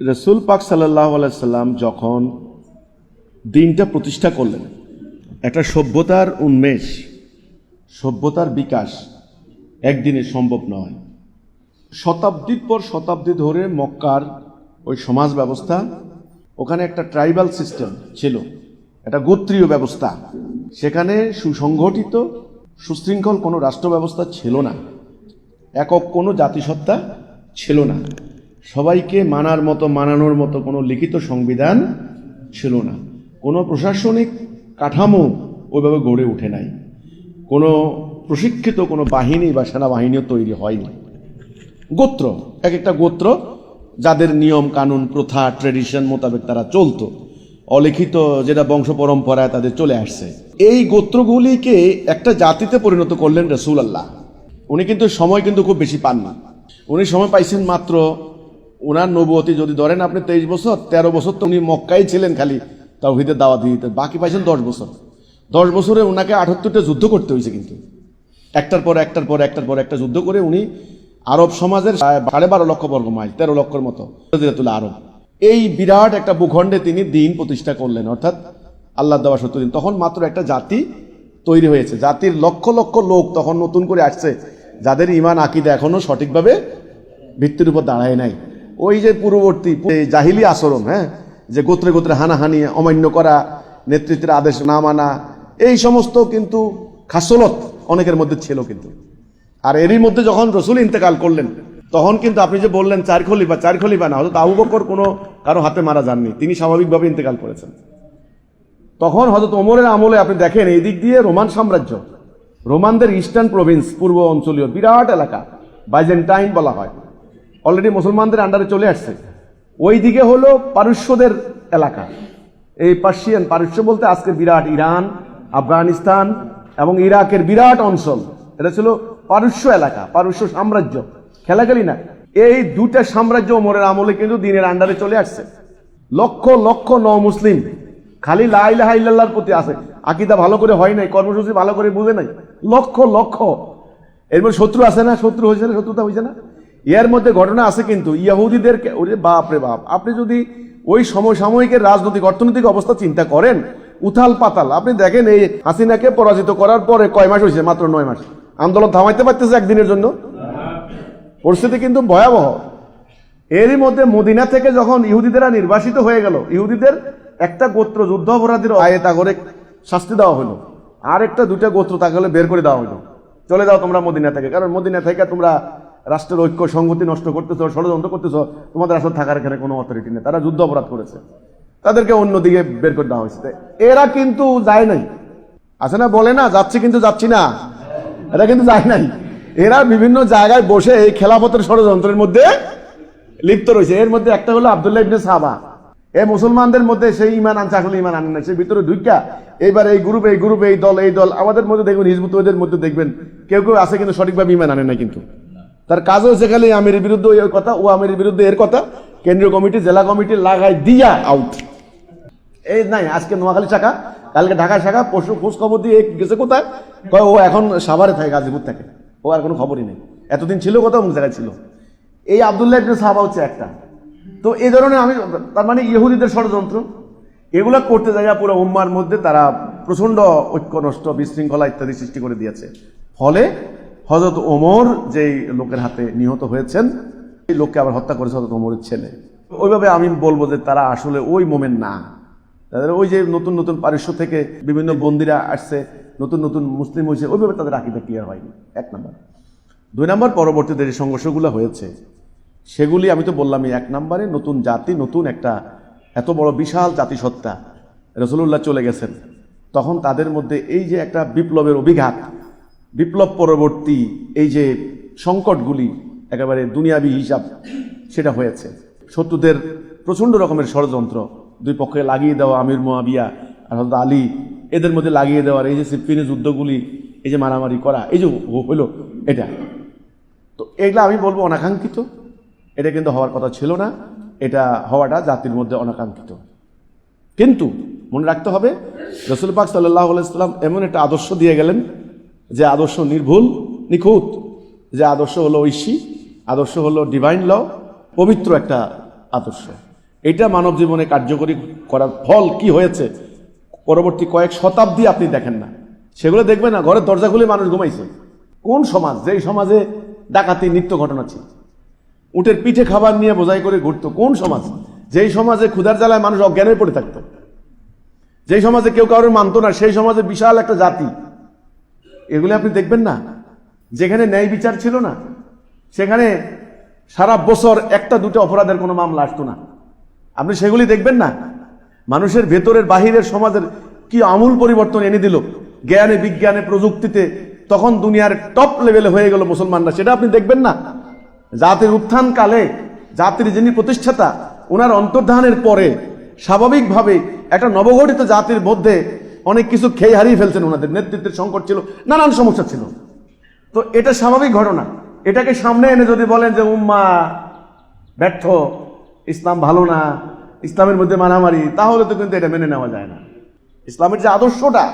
রসুল পাক সাল্লাহ সাল্লাম যখন দিনটা প্রতিষ্ঠা করলেন, একটা সভ্যতার উন্মেষ, সভ্যতার বিকাশ একদিনে সম্ভব নয়। শতাব্দীর পর শতাব্দী ধরে মক্কার ওই সমাজ ব্যবস্থা, ওখানে একটা ট্রাইবাল সিস্টেম ছিল, একটা গোত্রীয় ব্যবস্থা। সেখানে সুসংগঠিত, সুশৃঙ্খল কোনো রাষ্ট্র ব্যবস্থা ছিল না। একক কোনো জাতিসত্তা ছিল না। সবাইকে মানার মতো, মানানোর মতো কোনো লিখিত সংবিধান ছিল না। কোনো প্রশাসনিক কাঠামো ওইভাবে গড়ে ওঠে নাই। কোনো প্রশিক্ষিত কোনো বাহিনী বা সেনাবাহিনীও তৈরি হয়নি গোত্র, এক একটা গোত্র যাদের নিয়ম, কানুন, প্রথা, ট্রেডিশন মোতাবেক তারা চলতো। অলিখিত যেটা বংশ পরম্পরায় তাদের চলে আসছে। এই গোত্রগুলিকে একটা জাতিতে পরিণত করলেন রসুল আল্লাহ উনি কিন্তু সময় কিন্তু খুব বেশি পান না। উনি সময় পাইছেন মাত্র ওনার নবতী যদি ধরেন আপনি তেইশ বছর, তেরো বছর তো উনি মক্কাই ছিলেন খালি, তাওহিদের দাওয়াত দিতে। বাকি পাইছেন দশ বছর। দশ বছরে ওনাকে আটাত্তরটা যুদ্ধ করতে হয়েছে কিন্তু। একটার পর একটার পর একটার পর একটা যুদ্ধ করে উনি আরব সমাজের সাড়ে বারো লক্ষ বর্গ মাইল, তেরো লক্ষর মতো আরব। এই বিরাট একটা ভূখণ্ডে তিনি দিন প্রতিষ্ঠা করলেন, অর্থাৎ আল্লাহ দেওয়া সত্য দিন। তখন মাত্র একটা জাতি তৈরি হয়েছে। জাতির লক্ষ লক্ষ লোক তখন নতুন করে আসছে, যাদের ইমান আকিদা এখনও সঠিকভাবে ভিত্তির উপর দাঁড়ায় নাই। ওই যে পূর্ববর্তী জাহিলি আচরণ হ্যাঁ? যে গোত্রে গোত্রে হানাহানি, অমান্য করা, নেতৃত্বের আদেশ না মানা, এই সমস্ত কিন্তু খাসলত অনেকের মধ্যে ছিল কিন্তু। আর এরই মধ্যে যখন রসুল ইন্তেকাল করলেন, তখন কিন্তু আপনি যে বললেন চার খলিফা চার খলিফা না হয়তো আবু বকর কোনো কারও হাতে মারা যাননি, তিনি স্বাভাবিকভাবে ইন্তেকাল করেছেন। তখন হয়তো ওমরের আমলে আপনি দেখেন এই দিক দিয়ে রোমান সাম্রাজ্য, রোমানদের ইস্টার্ন প্রভিন্স পূর্ব অঞ্চলীয় বিরাট এলাকা, বাইজেন্টাইন বলা হয়। অলরেডি মুসলমানদের আন্ডারে চলে আসছে। ওই দিকে হলো পারস্যদের এলাকা। এই পার্সিয়ান পারস্য বলতে আজকে বিরাট ইরান, আফগানিস্তান এবং ইরাকের বিরাট অঞ্চল। এটা ছিল পারস্য এলাকা, পারস্য সাম্রাজ্য। খেলা খেলাখেলি না। এই দুটা সাম্রাজ্য ওমরের আমলে কিন্তু দিনের আন্ডারে চলে আসছে। লক্ষ লক্ষ ন মুসলিম খালি লাইলাহা ইল্লাল্লাহর প্রতি আছে। আকিদা ভালো করে হয় নাই, কর্মসূচি ভালো করে বুঝে নাই। লক্ষ লক্ষ। এর মধ্যে শত্রু আছে না? শত্রু হয়েছে না? শত্রুতা হয়েছে না? এর মধ্যে ঘটনা আছে কিন্তু ইয়াহুদিদের বাপ রে বাপ। আপনি যদি ওই সমসাময়িকের রাজনৈতিক, অর্থনৈতিক অবস্থা চিন্তা করেন, উথাল পাতাল, আপনি দেখেন এই হাসিনাকে পরাজিত করার পরে কয় মাস হয়েছে? মাত্র নয় মাস। আন্দোলন থামাইতে পারতেছে একদিনের জন্য? পরিস্থিতি কিন্তু ভয়াবহ। এরই মধ্যে মদিনা থেকে যখন ইহুদিদেরা নির্বাসিত হয়ে গেল, ইহুদিদের একটা গোত্র যুদ্ধ অপরাধীর আয়ে তা করে শাস্তি দেওয়া হলো। আর একটা দুটা গোত্র তাহলে বের করে দেওয়া হলো। চলে যাও তোমরা মদিনা থেকে, কারণ মদিনা থেকে তোমরা রাষ্ট্রের ঐক্য সংগতি নষ্ট করতেছো, ষড়যন্ত্র করতেছ, তোমাদের আসলে থাকার এখানে কোনো অথরিটি নেই। তারা যুদ্ধ অপরাধ করেছে। তাদেরকে অন্যদিকে বের করে দেওয়া হয়েছে। এরা কিন্তু যায় নাই। আছে না? বলে না, যাচ্ছি কিন্তু যাচ্ছি না। এরা কিন্তু যায় নাই। এরা বিভিন্ন জায়গায় বসে এই খেলাপথের ষড়যন্ত্রের মধ্যে লিপ্ত রয়েছে। এর মধ্যে একটা হলো আবদুল্লাহ ইবনে সাহাবা এই মুসলমানদের মধ্যে সেই ইমান আনছে আসলে ইমান আনেন না সেই ভিতরে ঢুকা এইবার এই গ্রুপ এই গ্রুপ এই দল এই দল। আমাদের মধ্যে দেখবেন হিজবুতদের মধ্যে দেখবেন, কেউ কেউ আছে কিন্তু সঠিকভাবে ইমান আনে না কিন্তু। তার কাজ হয়েছে খালি আমির বিরুদ্ধে ওই কথা, ও আমির বিরুদ্ধে এর কথা, কেন্দ্রীয় কমিটি, জেলা কমিটি লাগাই দিয়া আউট এই নাই, আজকে নোয়াখালী শাখা, কালকে ঢাকা শাখা পশু খোঁজ খবর দিয়ে গেছে কোথায়? কয়, ও এখন সাভারে থাকে, গাজীপুর থাকে। ও আর কোনো খবরই নেই। এতদিন ছিল কোথাও অমুক জায়গায় ছিল। এই আবদুল্লাহ ইবনে সাহাবা হচ্ছে একটা। তো এই ধরনের আমি, তার মানে ইহুদিদের ষড়যন্ত্র, এগুলো করতে যায় পুরো উম্মার মধ্যে তারা প্রচণ্ড ঐক্য নষ্ট বিশৃঙ্খলা ইত্যাদি সৃষ্টি করে দিয়েছে। ফলে হজরত ওমর যেই লোকের হাতে নিহত হয়েছেন, এই লোককে আবার হত্যা করেছে হজরত ওমরের ছেলে। ওইভাবে আমি বলব যে তারা আসলে ওই মোমেন না। তাদের ওই যে নতুন নতুন পারিশ্য থেকে বিভিন্ন বন্দিরা আসছে, নতুন নতুন মুসলিম হয়েছে, ওইভাবে তাদের আকিদা ক্লিয়ার হয়নি। এক নম্বর। দুই নম্বর, পরবর্তীতে যে সংঘর্ষগুলো হয়েছে, সেগুলি আমি তো বললামই, এক নম্বরে নতুন জাতি, নতুন একটা এত বড় বিশাল জাতিসত্তা। রসুল্লাহ চলে গেছেন। তখন তাদের মধ্যে এই যে একটা বিপ্লবের অভিঘাত বিপ্লব পরবর্তী এই যে সংকটগুলি, একেবারে দুনিয়াবি হিসাব, সেটা হয়েছে। শত্রুদের প্রচণ্ড রকমের ষড়যন্ত্র, দুই পক্ষে লাগিয়ে দেওয়া আমির মোয়াবিয়া আর হয়তো আলী, এদের মধ্যে লাগিয়ে দেওয়ার এই যে সিপিনের যুদ্ধগুলি, এই যে মারামারি করা, এই যে হইল এটা। তো এগুলো আমি বলব অনাকাঙ্ক্ষিত। এটা কিন্তু হওয়ার কথা ছিল না। এটা হওয়াটা জাতির মধ্যে অনাকাঙ্ক্ষিত। কিন্তু মনে রাখতে হবে, রসুল পাক সাল্লাহ আলাইসাল্লাম এমন একটা আদর্শ দিয়ে গেলেন যে আদর্শ নির্ভুল, নিখুঁত। যে আদর্শ হলো ঐশী, আদর্শ হলো ডিভাইন ল পবিত্র একটা আদর্শ। এটা মানব জীবনে কার্যকরী করার ফল কি হয়েছে? পরবর্তী কয়েক শতাব্দী আপনি দেখেন না। সেগুলো দেখবেন না, ঘরের দরজা খুলে মানুষ ঘুমাইছে। কোন সমাজ? যেই সমাজে ডাকাতি, নিত্য ঘটনা ছিল। উটের পিঠে খাবার নিয়ে বোঝাই করে ঘুরতো। কোন সমাজ? যেই সমাজে ক্ষুধার জ্বালায় মানুষ অজ্ঞানে পড়ে থাকতো। যেই সমাজে কেউ কারোর মানতো না, সেই সমাজে বিশাল একটা জাতি। এগুলি আপনি দেখবেন না। যেখানে ন্যায় বিচার ছিল না, সেখানে সারা বছর একটা দুটো অপরাধের কোনো মামলা আসতো না। আপনি সেগুলি দেখবেন না। মানুষের ভেতরের বাহিরের সমাজের কি আমূল পরিবর্তন এনে দিল। জ্ঞানে, বিজ্ঞানে, প্রযুক্তিতে তখন দুনিয়ার টপ লেভেলে হয়ে গেল মুসলমানরা। সেটা আপনি দেখবেন না। জাতির উত্থান কালে, জাতির যিনি প্রতিষ্ঠাতা ওনার অন্তর্ধানের পরে স্বাভাবিকভাবে একটা নবগঠিত জাতির মধ্যে অনেক কিছু খেয়ে হারিয়ে ফেলছেন ওনাদের। নেতৃত্বের সংকট ছিল, নানান সমস্যা ছিল। তো এটা স্বাভাবিক ঘটনা। এটাকে সামনে এনে যদি বলেন যে, উম্মা, ব্যর্থ, ইসলাম ভালো না, ইসলামের মধ্যে মারামারি, তাহলে তো কিন্তু এটা মেনে নেওয়া যায় না। ইসলামের যে আদর্শটা,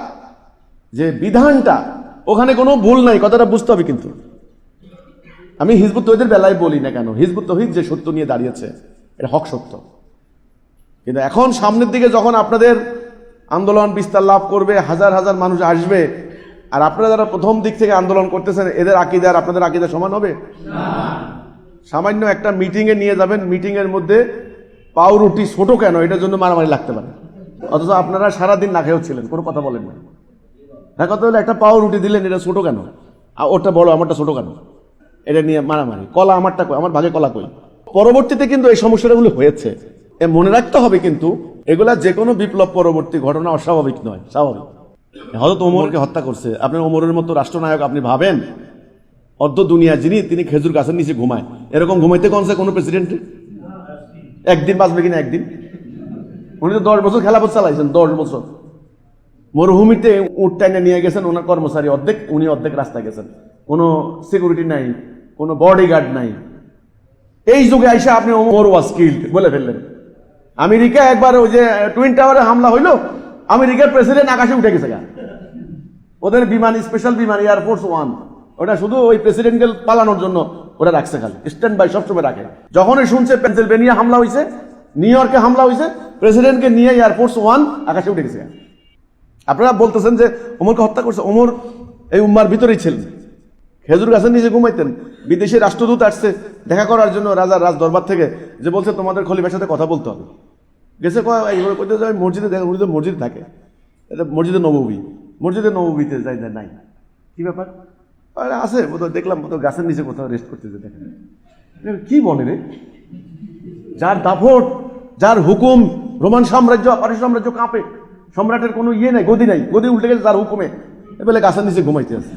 যে বিধানটা, ওখানে কোনো ভুল নাই, কথাটা বুঝতে হবে কিন্তু। আমি হিজবুত তহিদের বেলায় বলি না কেন? হিজবুত তহিদ যে সত্য নিয়ে দাঁড়িয়েছে, এটা হক সত্য। কিন্তু এখন সামনের দিকে যখন আপনাদের আন্দোলন বিস্তার লাভ করবে, হাজার হাজার মানুষ আসবে। আর আপনারা যারা প্রথম দিক থেকে আন্দোলন করতেছেন, এদের আকিদা আর আপনাদের আকিদা সমান হবে? সামান্য একটা মিটিংয়ে নিয়ে যাবেন মিটিংয়ের মধ্যে পাউরুটি ছোট কেন? এটার জন্য মারামারি লাগতে পারে। অথচ আপনারা সারাদিন না খেয়েও ছিলেন, কোনো কথা বলেন না হ্যাঁ কথা হলো একটা পাউরুটি দিলেন, এটা ছোট কেন? আর ওটা বড় আমারটা ছোট কেন? এটা নিয়ে মারামারি। কলা আমারটা কই? আমার ভাগে কলা কই? পরবর্তীতে কিন্তু এই সমস্যাগুলো হয়েছে। মনে রাখতে হবে কিন্তু এগুলা যে কোনো বিপ্লব পরবর্তী ঘটনা অস্বাভাবিক নয়, স্বাভাবিক। হয়তো ওমরকে হত্যা করছে। আপনি ওমরের মতো রাষ্ট্রনায়ক আপনি ভাবেন? অর্ধ দুনিয়া যিনি, তিনি খেজুর গাছের নিচে ঘুমায়। এরকম ঘুমাইতে কোনছে কোনো প্রেসিডেন্ট একদিন বাঁচবে কিনা একদিন? উনি তো দশ বছর খেলাপথ চালাইছেন, দশ বছর। মরুভূমিতে উট নিয়ে গেছেন ওনার কর্মচারী অর্ধেক, উনি অর্ধেক রাস্তা গেছেন। কোনো সিকিউরিটি নাই, কোনো বডিগার্ড নাই। এই যুগে আইসা আপনি ওমর ওয়াজ স্কিল্ড বলে ফেললেন। আমেরিকা একবার ওই যে টুইন টাওয়ারে হামলা হইল, আমেরিকার প্রেসিডেন্ট আকাশে উঠে গেছে ওদের বিমান স্পেশাল বিমান এয়ারফোর্স ওয়ান ওটা শুধু ওই প্রেসিডেন্টকে পালানোর জন্য ওরা রাখছে খালি। স্ট্যান্ড বাই সবসময় রাখে। যখনই শুনছে পেনসিলভেনিয়া হামলা হয়েছে নিউ ইয়র্কে হামলা হয়েছে প্রেসিডেন্টকে নিয়ে এয়ারফোর্স ওয়ান আকাশে উঠে গেছে আপনারা বলতেছেন যে, ওমরকে হত্যা করছে। ওমর এই উম্মার ভিতরেই ছিলেন। খেজুর গাছের নিচে ঘুমাইতেন। বিদেশি রাষ্ট্রদূত আসছে দেখা করার জন্য রাজার রাজ দরবার থেকে যে বলছে, তোমাদের খলিফার সাথে কথা বলতে হবে। গেছে কয় এইভাবে কইতে মসজিদে দেখেন, উনি তো মসজিদ থাকে। এটা মসজিদে নববী মসজিদে নববীতে যাই যায় নাই। কি ব্যাপার? আরে আছে বোধহয় দেখলাম বোধহয় গাছের নিচে কোথাও রেস্ট করতেছে, দেখেন। কি বলে রে? যার দাফট যার হুকুম, রোমান সাম্রাজ্য পারস্য সাম্রাজ্য কাঁপে। সম্রাটের কোনো ইয়ে নাই, গদি নাই। গদি উল্টে গেছে তার হুকুমে। এবেলে গাছের নিচে ঘুমাইতে আছে।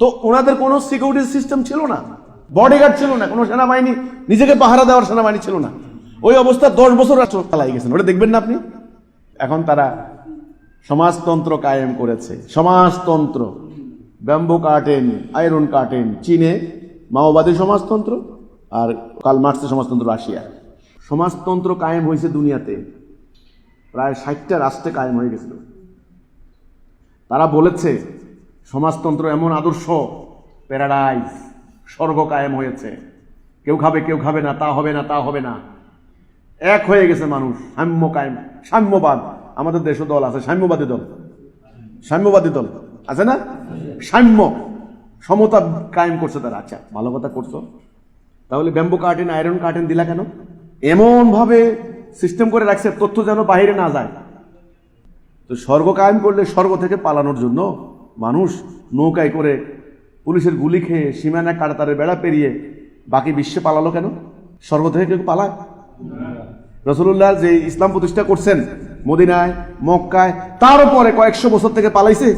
তো ওনাদের কোনো সিকিউরিটি সিস্টেম ছিল না। বডিগার্ড ছিল না, কোনো সেনাবাহিনী, নিজেকে পাহারা দেওয়ার সেনাবাহিনী ছিল না। ওই অবস্থা দশ বছর রাষ্ট্র চালাই গেছেন, ওটা দেখবেন না আপনি? এখন তারা সমাজতন্ত্র কায়েম করেছে, সমাজতন্ত্র। ব্যাম্বু কাটেন, আয়রন কাটেন, চীনে মাওবাদী সমাজতন্ত্র আর কাল মার্ক্সের সমাজতন্ত্র রাশিয়া। সমাজতন্ত্র কায়েম হয়েছে দুনিয়াতে, প্রায় ষাটটা রাষ্ট্রে কায়েম হয়ে গেছিল। তারা বলেছে, সমাজতন্ত্র এমন আদর্শ, প্যারাডাইজ, স্বর্গ কায়েম হয়েছে। কেউ খাবে কেউ খাবে না, তা হবে না, তা হবে না। এক হয়ে গেছে মানুষ সাম্য কায়েম সাম্যবাদ। আমাদের দেশ দল আছে, সাম্যবাদী দল। সাম্যবাদী দল, আছে না? সাম্য। সমতা কায়েম করছে তারা। আচ্ছা ভালো কথা করছ। তাহলে ব্যাম্বু কার্টেন, আয়রন কার্টেন দিলা কেন? এমন ভাবে সিস্টেম করে রাখছে, তথ্য যেন বাইরে না যায়। তো স্বর্গ কায়েম করলে স্বর্গ থেকে পালানোর জন্য মানুষ নৌকায় করে পুলিশের গুলি খেয়ে সীমানা কাটাতারের বেড়া পেরিয়ে বাকি বিশ্বে পালালো কেন? স্বর্গ থেকে কেউ পালায়? রসুল্লাহ যে ইসলাম প্রতিষ্ঠা করছেন মদিনায় মক্কায় তার উপরে কয়েকশো বছর থেকে পালাইছে?